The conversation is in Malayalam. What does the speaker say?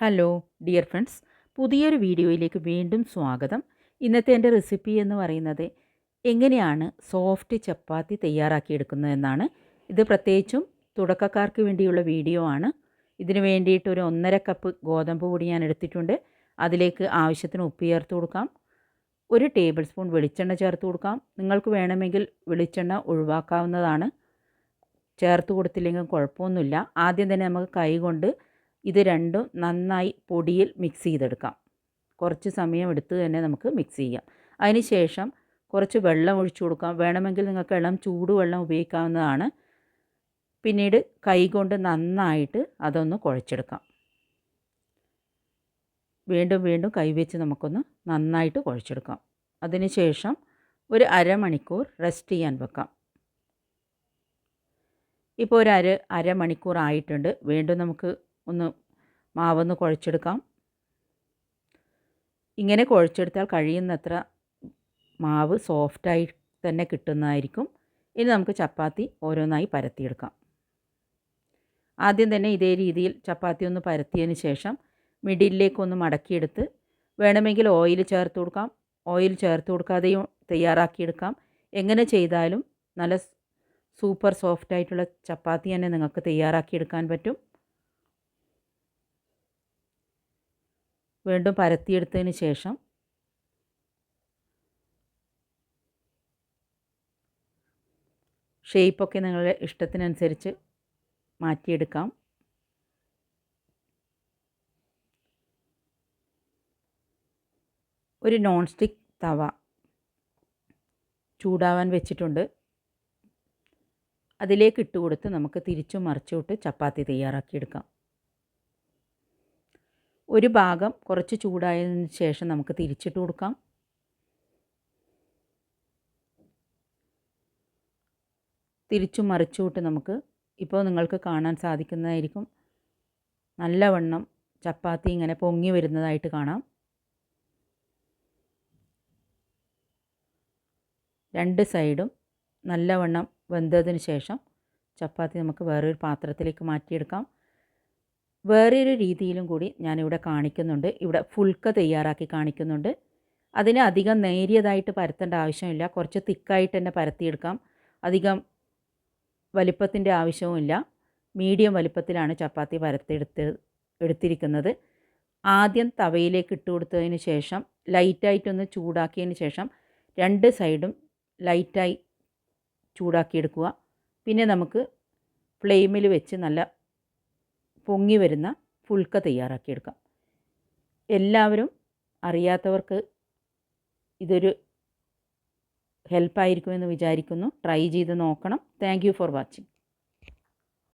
Hello dear friends. പുതിയൊരു വീഡിയോയിലേക്ക് വീണ്ടും സ്വാഗതം. ഇന്നത്തെ എന്റെ റെസിപ്പി എന്ന് പറയുന്നത് എങ്ങനെയാണ് സോഫ്റ്റ് ചപ്പാത്തി തയ്യാറാക്കിയെടുക്കുന്നതെന്നാണ്. ഇത് പ്രത്യേകിച്ചും തുടക്കക്കാർക്ക് വേണ്ടിയുള്ള വീഡിയോ ആണ്. ഇതിന് വേണ്ടിയിട്ട് ഒരു ഒന്നര കപ്പ് ഗോതമ്പ് പൊടി ഞാൻ എടുത്തിട്ടുണ്ട്. അതിലേക്ക് ആവശ്യത്തിന് ഉപ്പ് ചേർത്ത് കൊടുക്കാം. ഒരു ടേബിൾ സ്പൂൺ വെളിച്ചെണ്ണ ചേർത്ത് കൊടുക്കാം. നിങ്ങൾക്ക് വേണമെങ്കിൽ വെളിച്ചെണ്ണ ഒഴിവാക്കാവുന്നതാണ്. ചേർത്ത് കൊടുത്തില്ലെങ്കിൽ കുഴപ്പമൊന്നുമില്ല. ആദ്യം തന്നെ നമുക്ക് കൈ കൊണ്ട് ഇത് രണ്ടും നന്നായി പൊടിയിൽ മിക്സ് ചെയ്തെടുക്കാം. കുറച്ച് സമയം എടുത്ത് തന്നെ നമുക്ക് മിക്സ് ചെയ്യാം. അതിന് ശേഷം കുറച്ച് വെള്ളം ഒഴിച്ചു കൊടുക്കാം. വേണമെങ്കിൽ നിങ്ങൾക്ക് ഇളം ചൂടുവെള്ളം ഉപയോഗിക്കാവുന്നതാണ്. പിന്നീട് കൈകൊണ്ട് നന്നായിട്ട് അതൊന്ന് കുഴച്ചെടുക്കാം. വീണ്ടും വീണ്ടും കൈവച്ച് നമുക്കൊന്ന് നന്നായിട്ട് കുഴച്ചെടുക്കാം. അതിന് ശേഷം ഒരു അരമണിക്കൂർ റെസ്റ്റ് ചെയ്യാൻ വെക്കാം. ഇപ്പോൾ ഒരു അര അരമണിക്കൂർ ആയിട്ടുണ്ട് വീണ്ടും നമുക്ക് ഒന്ന് മാവൊന്ന് കുഴച്ചെടുക്കാം. ഇങ്ങനെ കുഴച്ചെടുത്താൽ കഴിയുന്നത്ര മാവ് സോഫ്റ്റായി തന്നെ കിട്ടുന്നതായിരിക്കും. ഇനി നമുക്ക് ചപ്പാത്തി ഓരോന്നായി പരത്തിയെടുക്കാം. ആദ്യം തന്നെ ഇതേ രീതിയിൽ ചപ്പാത്തി ഒന്ന് പരത്തിയതിന് ശേഷം മിഡിലേക്കൊന്ന് മടക്കിയെടുത്ത് വേണമെങ്കിൽ ഓയിൽ ചേർത്ത് കൊടുക്കാം. ഓയിൽ ചേർത്ത് കൊടുക്കാതെയും തയ്യാറാക്കിയെടുക്കാം. എങ്ങനെ ചെയ്താലും നല്ല സൂപ്പർ സോഫ്റ്റായിട്ടുള്ള ചപ്പാത്തി തന്നെ നിങ്ങൾക്ക് തയ്യാറാക്കിയെടുക്കാൻ പറ്റും. വീണ്ടും പരത്തിയെടുത്തതിന് ശേഷം ഷേപ്പൊക്കെ നിങ്ങളുടെ ഇഷ്ടത്തിനനുസരിച്ച് മാറ്റിയെടുക്കാം. ഒരു നോൺ സ്റ്റിക്ക് തവ ചൂടാവാൻ വെച്ചിട്ടുണ്ട്. അതിലേക്ക് ഇട്ട് കൊടുത്ത് നമുക്ക് തിരിച്ചും മറിച്ചുവിട്ട് ചപ്പാത്തി തയ്യാറാക്കിയെടുക്കാം. ഒരു ഭാഗം കുറച്ച് ചൂടായതിന് ശേഷം നമുക്ക് തിരിച്ചിട്ട് കൊടുക്കാം. തിരിച്ചും മറിച്ചുവിട്ട് നമുക്ക് ഇപ്പോൾ നിങ്ങൾക്ക് കാണാൻ സാധിക്കുന്നതായിരിക്കും. നല്ലവണ്ണം ചപ്പാത്തി ഇങ്ങനെ പൊങ്ങി വരുന്നതായിട്ട് കാണാം. രണ്ട് സൈഡും നല്ലവണ്ണം വെന്തതിന് ശേഷം ചപ്പാത്തി നമുക്ക് വേറൊരു പാത്രത്തിലേക്ക് മാറ്റിയെടുക്കാം. വേറൊരു രീതിയിലും കൂടി ഞാനിവിടെ കാണിക്കുന്നുണ്ട്. ഇവിടെ ഫുൾക്ക തയ്യാറാക്കി കാണിക്കുന്നുണ്ട്. അതിന് അധികം നേരിയതായിട്ട് പരത്തേണ്ട ആവശ്യമില്ല. കുറച്ച് തിക്കായിട്ട് തന്നെ പരത്തിയെടുക്കാം. അധികം വലിപ്പത്തിന്റെ ആവശ്യവുമില്ല. മീഡിയം വലിപ്പത്തിലാണ് ചപ്പാത്തി പരത്തെടുത്ത് എടുത്തിരിക്കുന്നത്. ആദ്യം തവയിലേക്ക് ഇട്ട് കൊടുത്തതിന് ശേഷം ലൈറ്റായിട്ടൊന്ന് ചൂടാക്കിയതിന് ശേഷം രണ്ട് സൈഡും ലൈറ്റായി ചൂടാക്കിയെടുക്കുക. പിന്നെ നമുക്ക് ഫ്ലെയിമിൽ വെച്ച് നല്ല പൊങ്ങി വരുന്ന പുൽക്ക തയ്യാറാക്കിയെടുക്കാം. എല്ലാവരും അറിയാത്തവർക്ക് ഇതൊരു ഹെൽപ്പായിരിക്കുമെന്ന് വിചാരിക്കുന്നു. ട്രൈ ചെയ്ത് നോക്കണം. Thank for watching.